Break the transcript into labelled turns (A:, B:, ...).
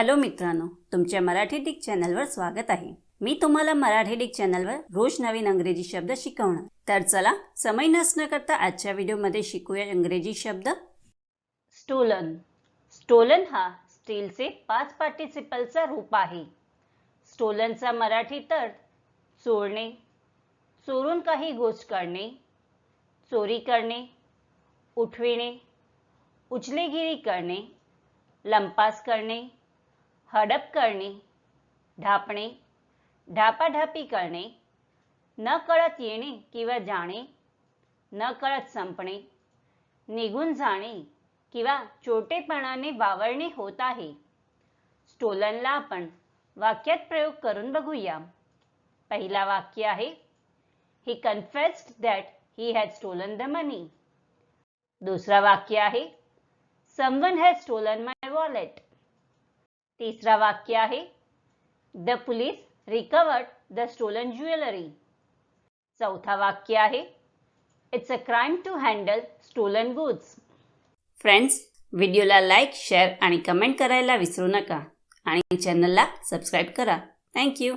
A: Hello मित्रांनो तुमच्या Marathi Dick चॅनलवर स्वागत आहे. मी तुम्हाला मराठी डिक चॅनलवर रोज नवीन अंग्रेजी शब्द शिकवणार. तर चला समय नसणं करता आजच्या व्हिडिओमध्ये शिकूया इंग्रजी शब्द. स्टोलन स्टोलन हा स्टीलचे पाच पार्टिसिपलचा रूप आहे. स्टोलनचा मराठी तर चोरणे चोरून काही गोष्ट करणे चोरी करणे उठविणे उचलेगिरी करणे लंपास करणे हडप करणे ढापणे ढापाढापी करणे न कळत येणे किंवा जाणे न कळत संपणे निघून जाणे किंवा चोटेपणाने वावरणे होत आहे. स्टोलनला आपण वाक्यात प्रयोग करून बघूया. पहिला वाक्य आहे he confessed that he has stolen the money दुसरा वाक्य आहे someone has stolen my wallet तिसरा वाक्य आहे. The police recovered the stolen jewellery चौथा वाक्य आहे. It's a crime to handle stolen goods friends व्हिडिओला लाईक शेअर आणि कमेंट करायला विसरू नका. आणि चॅनलला सबस्क्राईब करा. थँक्यू